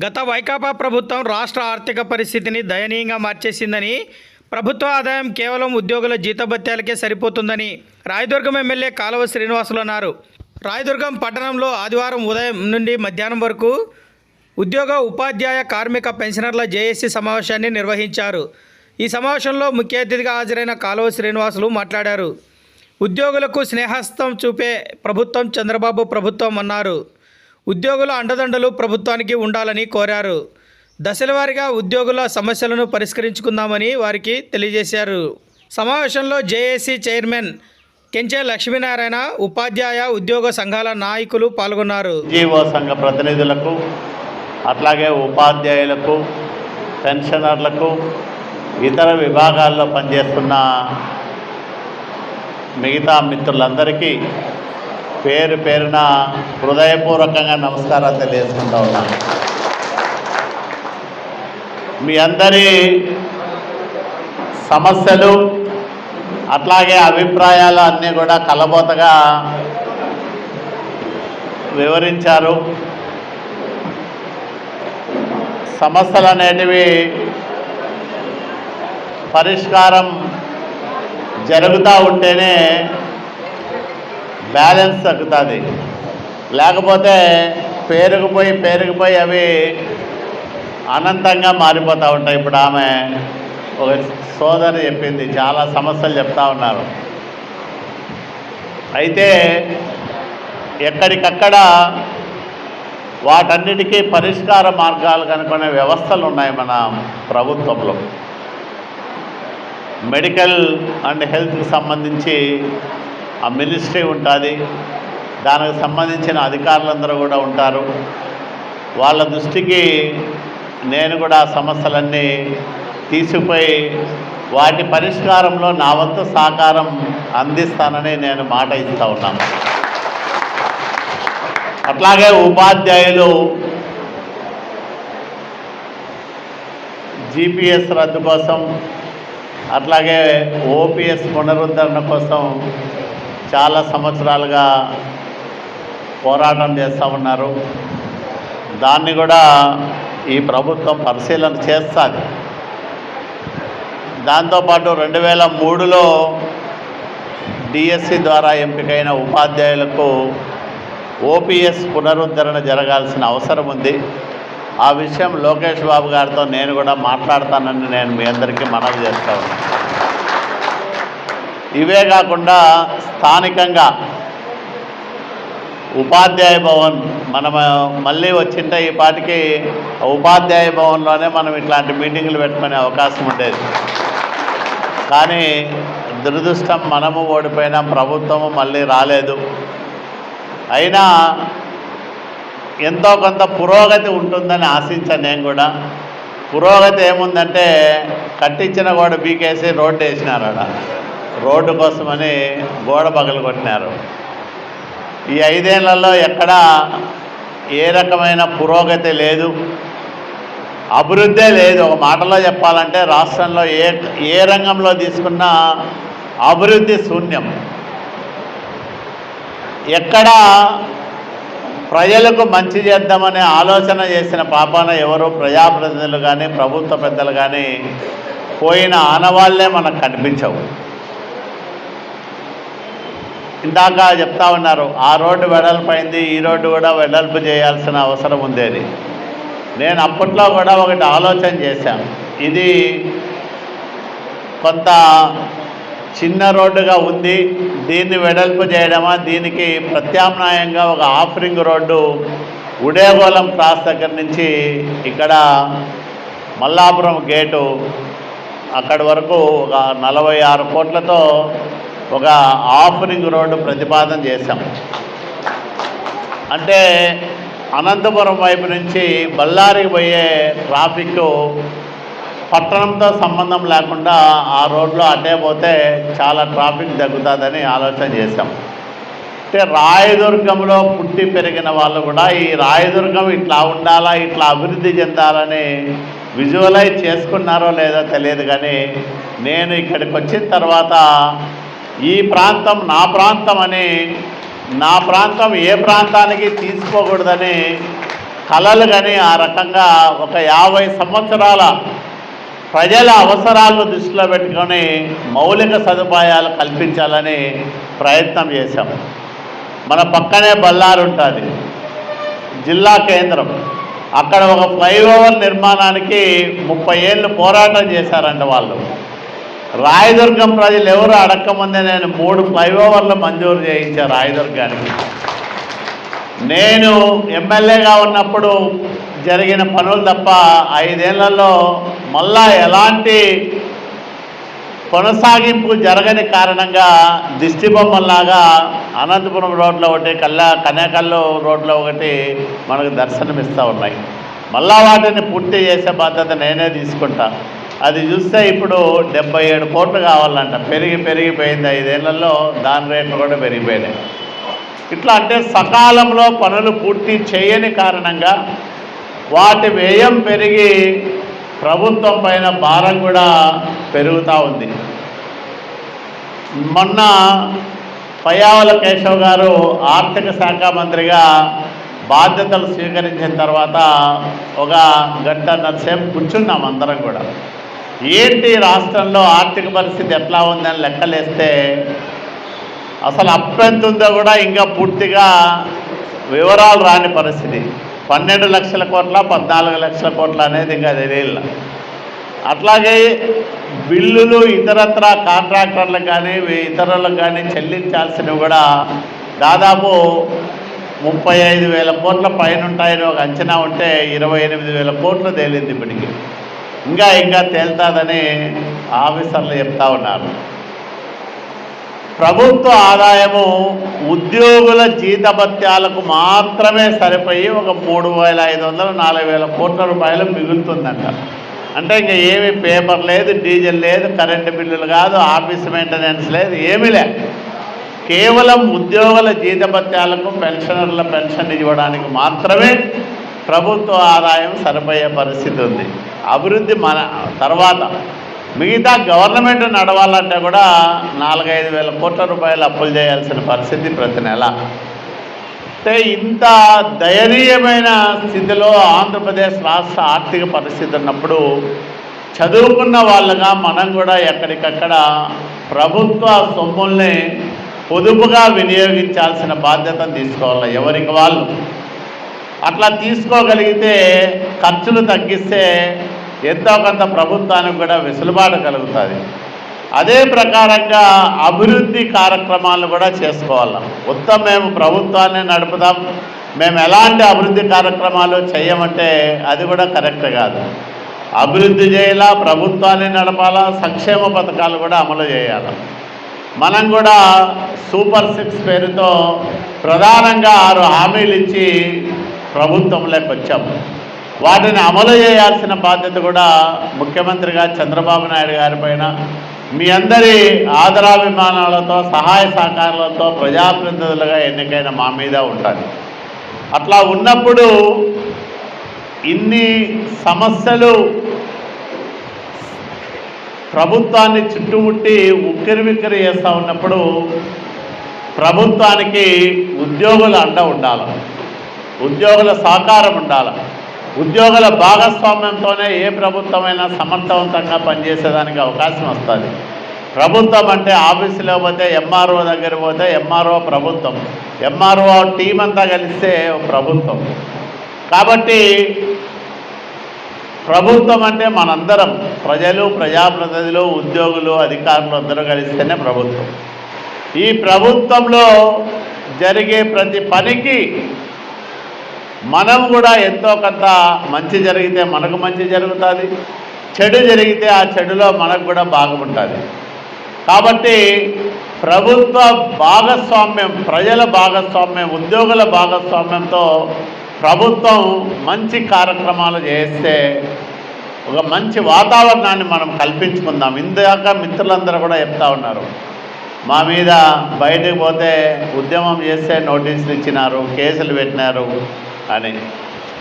గత వైకాపా ప్రభుత్వం రాష్ట్ర ఆర్థిక పరిస్థితిని దయనీయంగా మార్చేసిందని ప్రభుత్వ ఆదాయం కేవలం ఉద్యోగుల జీతభత్యాలకే సరిపోతుందని రాయదుర్గం ఎమ్మెల్యే కాలువ శ్రీనివాసులు అన్నారు. రాయదుర్గం పట్టణంలో ఆదివారం ఉదయం నుండి మధ్యాహ్నం వరకు ఉద్యోగ ఉపాధ్యాయ కార్మిక పెన్షనర్ల జేఏసీ సమావేశాన్ని నిర్వహించారు. ఈ సమావేశంలో ముఖ్య అతిథిగా హాజరైన కాలువ శ్రీనివాసులు మాట్లాడారు. ఉద్యోగులకు స్నేహస్తం చూపే ప్రభుత్వం చంద్రబాబు ప్రభుత్వం అన్నారు. ఉద్యోగుల అండదండలు ప్రభుత్వానికి ఉండాలని కోరారు. దశలవారీగా ఉద్యోగుల సమస్యలను పరిష్కరించుకుందామని వారికి తెలియజేశారు. సమావేశంలో జేఏసీ చైర్మన్ కెంచే లక్ష్మీనారాయణ ఉపాధ్యాయ ఉద్యోగ సంఘాల నాయకులు పాల్గొన్నారు. జీవో సంఘ ప్రతినిధులకు అట్లాగే ఉపాధ్యాయులకు పెన్షనర్లకు ఇతర విభాగాల్లో పనిచేస్తున్న మిగతా మిత్రులందరికీ పేరు పేరున హృదయపూర్వకంగా నమస్కారాలు తెలియజేసుకుంటా ఉన్నాను. మీ అందరి సమస్యలు అట్లాగే అభిప్రాయాలు అన్నీ కూడా కలబోతగా వివరించారు. సమస్యలు అనేటివి పరిష్కారం జరుగుతూ ఉంటేనే బ్యాలెన్స్ తగ్గుతుంది. లేకపోతే పేరుకుపోయి పేరుకుపోయి అవి అనంతంగా మారిపోతూ ఉంటాయి. ఇప్పుడు ఆమె ఒక సోదరి చెప్పింది చాలా సమస్యలు చెప్తా ఉన్నారు. అయితే ఎక్కడికక్కడ వాటన్నిటికీ పరిష్కార మార్గాలు కనుక్కునే వ్యవస్థలు ఉన్నాయి మన ప్రభుత్వంలో. మెడికల్ అండ్ హెల్త్కి సంబంధించి ఆ మినిస్ట్రీ ఉంటుంది. దానికి సంబంధించిన అధికారులందరూ కూడా ఉంటారు. వాళ్ళ దృష్టికి నేను కూడా ఆ సమస్యలన్నీ తీసుకుపోయి వాటి పరిష్కారంలో నా వంతు సహకారం అందిస్తానని నేను మాట ఇస్తూ ఉన్నాను. అట్లాగే ఉపాధ్యాయులు జీపీఎస్ రద్దు కోసం అట్లాగే ఓపీఎస్ పునరుద్ధరణ కోసం చాలా సంవత్సరాలుగా పోరాటం చేస్తూ ఉన్నారు. దాన్ని కూడా ఈ ప్రభుత్వం పరిశీలన చేస్తుంది. దాంతోపాటు రెండు వేల మూడులో డిఎస్సి ద్వారా ఎంపికైన ఉపాధ్యాయులకు ఓపీఎస్ పునరుద్ధరణ జరగాల్సిన అవసరం ఉంది. ఆ విషయం లోకేష్ బాబు గారితో నేను కూడా మాట్లాడతానని నేను మీ అందరికీ మనవి చేస్తా ఉన్నాను ఇవే కాకుండా స్థానికంగా ఉపాధ్యాయ భవన్ మనం మళ్ళీ వచ్చింటే ఈ పాటికి ఉపాధ్యాయ భవన్లోనే మనం ఇట్లాంటి మీటింగులు పెట్టుకునే అవకాశం ఉండేది. కానీ దురదృష్టం మనము ఓడిపోయినా ప్రభుత్వము మళ్ళీ రాలేదు. అయినా ఎంతో కొంత పురోగతి ఉంటుందని ఆశించాను నేను కూడా. పురోగతి ఏముందంటే కట్టించిన కూడా బీకేసి రోడ్డు వేసినారు ఆడ. రోడ్డు కోసమని గోడ పగలు కొట్టినారు. ఈ ఐదేళ్ళలో ఎక్కడా ఏ రకమైన పురోగతి లేదు అభివృద్ధే లేదు. ఒక మాటలో చెప్పాలంటే రాష్ట్రంలో ఏ ఏ రంగంలో తీసుకున్నా అభివృద్ధి శూన్యం. ఎక్కడా ప్రజలకు మంచి చేద్దామనే ఆలోచన చేసిన పాపాన ఎవరు ప్రజాప్రతినిధులు కానీ ప్రభుత్వ పెద్దలు కానీ పోయిన ఆనవాళ్ళే మనకు కనిపించవు. ఇందాక చెప్తా ఉన్నారు ఆ రోడ్డు వెడల్పైంది ఈ రోడ్డు కూడా వెడల్పు చేయాల్సిన అవసరం ఉండేది నేను అప్పట్లో కూడా ఒకటి ఆలోచన చేశాను ఇది కొంత చిన్న రోడ్డుగా ఉంది దీన్ని వెడల్పు చేయడమా దీనికి ప్రత్యామ్నాయంగా ఒక ఆఫరింగ్ రోడ్డు ఉడేగోళం క్రాస్ దగ్గర నుంచి ఇక్కడ మల్లాపురం గేటు అక్కడి వరకు ఒక నలభై ఆరు కోట్లతో ఒక ఆఫరింగ్ రోడ్డు ప్రతిపాదన చేశాం. అంటే అనంతపురం వైపు నుంచి బళ్ళారికి పోయే ట్రాఫిక్ పట్టణంతో సంబంధం లేకుండా ఆ రోడ్లో అటే పోతే చాలా ట్రాఫిక్ తగ్గుతుందని ఆలోచన చేశాం. అంటే రాయదుర్గంలో పుట్టి పెరిగిన వాళ్ళు కూడా ఈ రాయదుర్గం ఇట్లా ఉండాలా ఇట్లా అభివృద్ధి చెందాలని విజువలైజ్ చేసుకున్నారో లేదో తెలియదు కానీ నేను ఇక్కడికి వచ్చిన తర్వాత ఈ ప్రాంతం నా ప్రాంతం అని నా ప్రాంతం ఏ ప్రాంతానికి తీసుకోకూడదని కళలు కానీ ఆ రకంగా ఒక యాభై సంవత్సరాల ప్రజల అవసరాలను దృష్టిలో పెట్టుకొని మౌలిక సదుపాయాలు కల్పించాలని ప్రయత్నం చేశాం. మన పక్కనే బల్లారు ఉంటుంది జిల్లా కేంద్రం. అక్కడ ఒక ఫ్లైఓవర్ నిర్మాణానికి ముప్పై ఏళ్ళు పోరాటం చేశారంట వాళ్ళు. రాయదుర్గం ప్రజలు ఎవరు అడక్కముందే నేను మూడు ఫ్లైఓవర్లు మంజూరు చేయించా రాయదుర్గానికి. నేను ఎమ్మెల్యేగా ఉన్నప్పుడు జరిగిన పనులు తప్ప ఐదేళ్ళలో మళ్ళా ఎలాంటి కొనసాగింపు జరగని కారణంగా దిష్టిబొమ్మలాగా అనంతపురం రోడ్లో ఒకటి కల్లా కన్యాకల్లు రోడ్లో ఒకటి మనకు దర్శనమిస్తూ ఉన్నాయి. మళ్ళా వాటిని పూర్తి చేసే బాధ్యత నేనే తీసుకుంటాను అది చూస్తే ఇప్పుడు డెబ్బై ఏడు కోట్లు కావాలంట. పెరిగి పెరిగిపోయింది ఐదేళ్ళలో దాని రేట్లు కూడా పెరిగిపోయినాయి. ఇట్లా అంటే సకాలంలో పనులు పూర్తి చేయని కారణంగా వాటి వ్యయం పెరిగి ప్రభుత్వం పైన భారం కూడా పెరుగుతూ ఉంది. మొన్న పయ్యావల కేశవ్ గారు ఆర్థిక శాఖ మంత్రిగా బాధ్యతలు స్వీకరించిన తర్వాత ఒక గంట సేపు కూర్చున్నాం అందరం కూడా. ఏంటి రాష్ట్రంలో ఆర్థిక పరిస్థితి ఎట్లా ఉందని లెక్కలేస్తే అసలు అప్పెంత ఉందో కూడా ఇంకా పూర్తిగా వివరాలు రాని పరిస్థితి. పన్నెండు లక్షల కోట్ల పద్నాలుగు లక్షల కోట్ల అనేది ఇంకా తెలియదు అట్లాగే బిల్లులు ఇతరత్ర కాంట్రాక్టర్లకు కానీ ఇతరులకు కానీ చెల్లించాల్సినవి కూడా దాదాపు ముప్పై ఐదు వేల కోట్ల పైన ఉంటాయని ఒక అంచనా ఉంటే ఇరవై ఎనిమిది వేల కోట్లు తేలింది ఇప్పటికి. ఇంకా ఇంకా తేలుతుందని ఆఫీసర్లు చెప్తా ఉన్నారు. ప్రభుత్వ ఆదాయము ఉద్యోగుల జీతభత్యాలకు మాత్రమే సరిపోయి ఒక మూడు వేల ఐదు వందల నాలుగు వేల కోట్ల రూపాయలు మిగులుతుందంట. అంటే ఇంకా ఏమి పేపర్ లేదు డీజిల్ లేదు కరెంటు బిల్లులు కాదు ఆఫీస్ మెయింటెనెన్స్ లేదు ఏమీ లేదు కేవలం ఉద్యోగుల జీతభత్యాలకు పెన్షనర్ల పెన్షన్ ఇవ్వడానికి మాత్రమే ప్రభుత్వ ఆదాయం సరిపోయే పరిస్థితి ఉంది. అభివృద్ధి మన తర్వాత. మిగతా గవర్నమెంట్ నడవాలంటే కూడా నాలుగైదు వేల కోట్ల రూపాయలు అప్పులు చేయాల్సిన పరిస్థితి ప్రతి నెల. అంటే ఇంత దయనీయమైన స్థితిలో ఆంధ్రప్రదేశ్ రాష్ట్ర ఆర్థిక పరిస్థితి ఉన్నప్పుడు చదువుకున్న వాళ్ళగా మనం కూడా ఎక్కడికక్కడ ప్రభుత్వ సొమ్ముల్ని పొదుపుగా వినియోగించాల్సిన బాధ్యతను తీసుకోవాలి ఎవరికి వాళ్ళు? అట్లా తీసుకోగలిగితే ఖర్చులు తగ్గిస్తే ఎంతో కొంత ప్రభుత్వానికి కూడా వెసులుబాటు కలుగుతుంది. అదే ప్రకారంగా అభివృద్ధి కార్యక్రమాలు కూడా చేసుకోవాలి. మొత్తం మేము ప్రభుత్వాన్ని నడుపుదాం. మేము ఎలాంటి అభివృద్ధి కార్యక్రమాలు చేయమంటే అది కూడా కరెక్ట్ కాదు. అభివృద్ధి చేయాలా ప్రభుత్వాన్ని నడపాలా సంక్షేమ పథకాలు కూడా అమలు చేయాలి. మనం కూడా సూపర్ సిక్స్ పేరుతో ప్రధానంగా ఆరు హామీలు ఇచ్చి ప్రభుత్వంలోకి వచ్చాము వాటిని అమలు చేయాల్సిన బాధ్యత కూడా ముఖ్యమంత్రిగా చంద్రబాబు నాయుడు గారి పైన. మీ అందరి ఆదరాభిమానాలతో సహాయ సహకారాలతో ప్రజాప్రతినిధులుగా ఎన్నికైన మా మీద ఉంటుంది అట్లా ఉన్నప్పుడు ఇన్ని సమస్యలు ప్రభుత్వాన్ని చుట్టుముట్టి ఉక్కిరి బిక్కిరి చేస్తూ ఉన్నప్పుడు ప్రభుత్వానికి ఉద్యోగుల అండ ఉండాలి. ఉద్యోగుల సహకారం ఉండాలి. ఉద్యోగుల భాగస్వామ్యంతోనే ఏ ప్రభుత్వమైనా సమర్థవంతంగా పనిచేసేదానికి అవకాశం వస్తుంది. ప్రభుత్వం అంటే ఆఫీసులో పోతే ఎంఆర్ఓ దగ్గర పోతే ఎంఆర్ఓ ప్రభుత్వం. ఎంఆర్ఓ టీం అంతా కలిస్తే ప్రభుత్వం. కాబట్టి ప్రభుత్వం అంటే మనందరం. ప్రజలు ప్రజాప్రతినిధులు ఉద్యోగులు అధికారులు అందరూ కలిస్తేనే ప్రభుత్వం. ఈ ప్రభుత్వంలో జరిగే ప్రతి పనికి మనం కూడా ఎంతో కొంత మంచి జరిగితే మనకు మంచి జరుగుతుంది. చెడు జరిగితే ఆ చెడులో మనకు కూడా బాగుంటుంది కాబట్టి ప్రభుత్వ భాగస్వామ్యం ప్రజల భాగస్వామ్యం ఉద్యోగుల భాగస్వామ్యంతో ప్రభుత్వం మంచి కార్యక్రమాలు చేస్తే ఒక మంచి వాతావరణాన్ని మనం కల్పించుకుందాం. ఇందాక మిత్రులందరూ కూడా చెప్తా ఉన్నారు. మా మీద బయటకు పోతే ఉద్యమం చేస్తే నోటీసులు ఇచ్చినారు కేసులు పెట్టినారు. అని.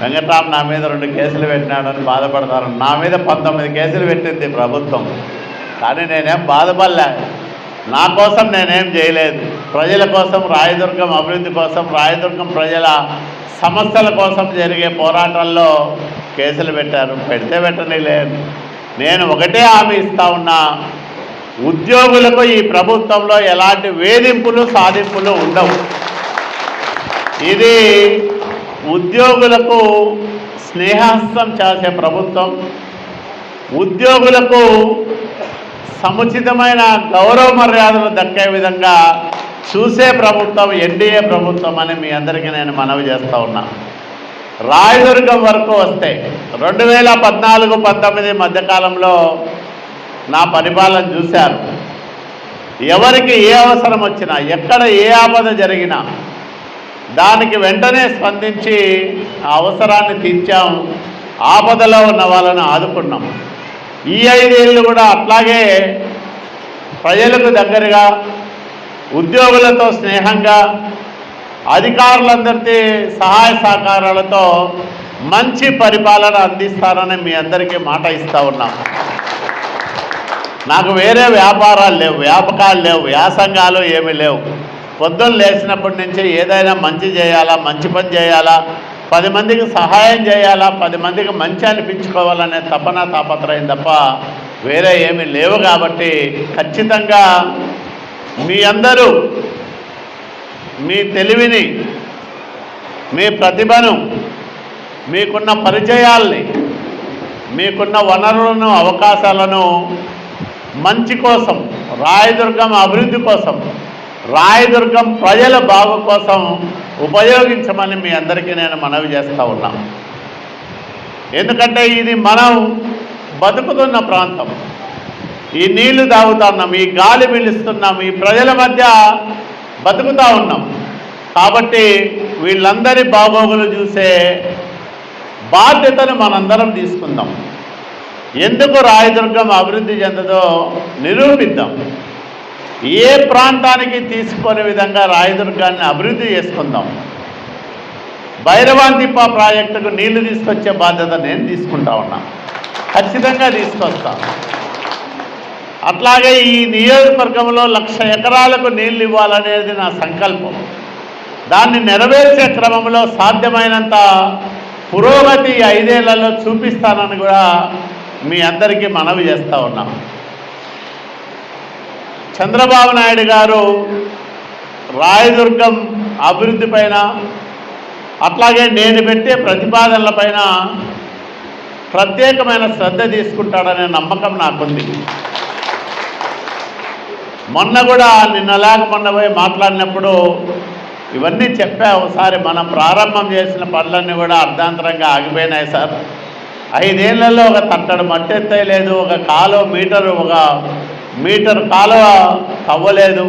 వెంకట్రామ్ నా మీద రెండు కేసులు పెట్టినాడు అని బాధపడతారు నా మీద పంతొమ్మిది కేసులు పెట్టింది ప్రభుత్వం. కానీ నేనేం బాధపడలే. నా కోసం నేనేం చేయలేదు. ప్రజల కోసం రాయదుర్గం అభివృద్ధి కోసం రాయదుర్గం ప్రజల సమస్యల కోసం జరిగే పోరాటాల్లో కేసులు పెట్టారు. పెడితే పెట్టని లేదు నేను ఒకటే హామీ ఇస్తా ఉన్నా. ఉద్యోగులకు ఈ ప్రభుత్వంలో ఎలాంటి వేధింపులు సాధింపులు ఉండవు. ఇది ఉద్యోగులకు స్నేహస్తం చేసే ప్రభుత్వం ఉద్యోగులకు సముచితమైన గౌరవ మర్యాదలు దక్కే విధంగా చూసే ప్రభుత్వం ఎన్డీఏ ప్రభుత్వం అని మీ అందరికీ నేను మనవి చేస్తూ ఉన్నా. రాయదుర్గం వరకు వస్తే రెండు వేల పద్నాలుగు పంతొమ్మిది మధ్యకాలంలో నా పరిపాలన చూశారు. ఎవరికి ఏ అవసరం వచ్చినా ఎక్కడ ఏ ఆపద జరిగినా దానికి వెంటనే స్పందించి అవసరాన్ని తీర్చాం. ఆపదలో ఉన్న వాళ్ళని ఆదుకున్నాం. ఈ ఐదేళ్ళు కూడా అట్లాగే ప్రజలకు దగ్గరగా ఉద్యోగులతో స్నేహంగా అధికారులందరికీ సహాయ సహకారాలతో మంచి పరిపాలన అందిస్తారని మీ అందరికీ మాట ఇస్తూ ఉన్నాం. నాకు వేరే వ్యాపారాలు లేవు వ్యాపకాలు లేవు వ్యాసంగాలు ఏమీ లేవు. పొద్దున్న లేచినప్పటి నుంచి ఏదైనా మంచి చేయాలా మంచి పని చేయాలా పది మందికి సహాయం చేయాలా పది మందికి మంచి అనిపించుకోవాలనే తపన తాపత్రయం తప్ప వేరే ఏమీ లేవు కాబట్టి ఖచ్చితంగా మీ అందరూ మీ తెలివిని మీ ప్రతిభను మీకున్న పరిచయాల్ని మీకున్న వనరులను అవకాశాలను మంచి కోసం రాయదుర్గం అభివృద్ధి కోసం రాయదుర్గం ప్రజల బాగు కోసం ఉపయోగించమని మీ అందరికీ నేను మనవి చేస్తూ ఉన్నా. ఎందుకంటే ఇది మనం బతుకుతున్న ప్రాంతం. ఈ నీళ్ళు తాగుతున్నాం ఈ గాలి పీలుస్తున్నాం ఈ ప్రజల మధ్య బతుకుతూ ఉన్నాం. కాబట్టి వీళ్ళందరి బాగోగులు చూసే బాధ్యతను మనందరం తీసుకుందాం. ఎందుకు రాయదుర్గం అభివృద్ధి చెందదో నిరూపిద్దాం. ఏ ప్రాంతానికి తీసుకునే విధంగా రాయదుర్గాన్ని అభివృద్ధి చేసుకుందాం? భైరవాంతిప్ప ప్రాజెక్టుకు నీళ్ళు తీసుకొచ్చే బాధ్యత నేను తీసుకుంటా ఉన్నా. ఖచ్చితంగా తీసుకొస్తాను అట్లాగే ఈ నియోజకవర్గంలో లక్ష ఎకరాలకు నీళ్ళు ఇవ్వాలనేది నా సంకల్పం. దాన్ని నెరవేర్చే క్రమంలో సాధ్యమైనంత పురోగతి ఐదేళ్ళలో చూపిస్తానని కూడా మీ అందరికీ మనవి చేస్తూ ఉన్నాం. చంద్రబాబు నాయుడు గారు రాయదుర్గం అభివృద్ధి పైన అట్లాగే నేను పెట్టే ప్రతిపాదనలపైన ప్రత్యేకమైన శ్రద్ధ తీసుకుంటాడనే నమ్మకం నాకుంది. మొన్న కూడా నిన్న మొన్న పోయి మాట్లాడినప్పుడు ఇవన్నీ చెప్పా. ఒకసారి మనం ప్రారంభం చేసిన పనులన్నీ కూడా అర్ధాంతరంగా ఆగిపోయినాయి సార్. ఐదేళ్ళలో ఒక తట్టడు మట్టెత్తలేదు ఒక కాలువ మీటరు ఒక మీటర్ కాలువ తవ్వలేదు.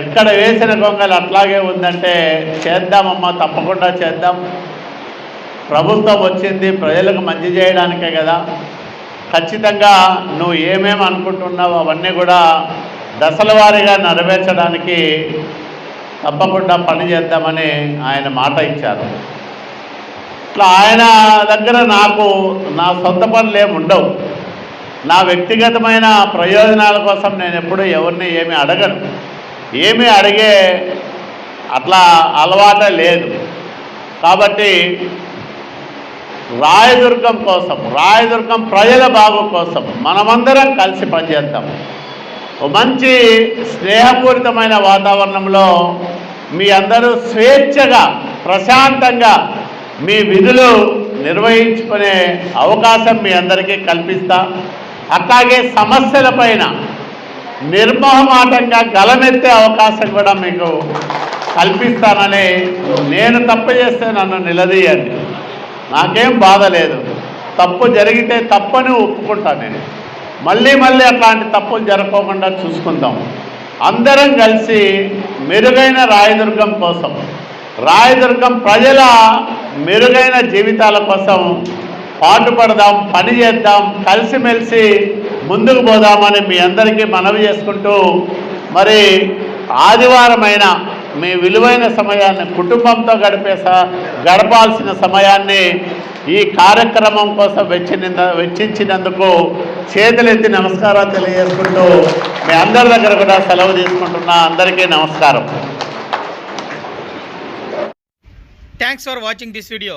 ఎక్కడ వేసిన గొంగలు అట్లాగే ఉందంటే చేద్దామమ్మా తప్పకుండా చేద్దాం. ప్రభుత్వం వచ్చింది ప్రజలకు మంచి చేయడానికే కదా. ఖచ్చితంగా నువ్వు ఏమేమి అనుకుంటున్నావు అవన్నీ కూడా దశల వారీగా నెరవేర్చడానికి తప్పకుండా పని చేద్దామని ఆయన మాట ఇచ్చారు. ఇట్లా ఆయన దగ్గర నాకు నా సొంత పనులు ఏమి ఉండవు. నా వ్యక్తిగతమైన ప్రయోజనాల కోసం నేను ఎప్పుడూ ఎవరిని ఏమి అడగను. ఏమీ అడిగే అట్లా అలవాటే లేదు. కాబట్టి రాయదుర్గం కోసం రాయదుర్గం ప్రజల బాగు కోసం మనమందరం కలిసి పనిచేద్దాం. మంచి స్నేహపూరితమైన వాతావరణంలో మీ అందరూ స్వేచ్ఛగా ప్రశాంతంగా మీ విధులు నిర్వహించుకునే అవకాశం మీ అందరికీ కల్పిస్తా. అట్లాగే సమస్యలపైన నిర్మోహమాటంగా గలమెత్తే అవకాశం కూడా మీకు కల్పిస్తానని నేను తప్పు చేస్తే నన్ను నిలదీయండి. నాకేం బాధ లేదు. తప్పు జరిగితే తప్పని ఒప్పుకుంటాను నేను. మళ్ళీ మళ్ళీ అట్లాంటి తప్పులు జరగకుండా చూసుకుందాం. అందరం కలిసి మెరుగైన రాయదుర్గం కోసం రాయదుర్గం ప్రజల మెరుగైన జీవితాల కోసం పాటుపడదాం పని చేద్దాం కలిసిమెలిసి ముందుకు పోదామని మీ అందరికీ మనవి చేసుకుంటూ మరి ఆదివారమైన మీ విలువైన సమయాన్ని కుటుంబంతో గడిపే గడపాల్సిన సమయాన్ని ఈ కార్యక్రమం కోసం వెచ్చిన వెచ్చించినందుకు చేతులెత్తి నమస్కారాలు తెలియజేసుకుంటూ మీ అందరి దగ్గర కూడా సెలవు తీసుకుంటున్నా. అందరికీ నమస్కారం. Thanks for watching this video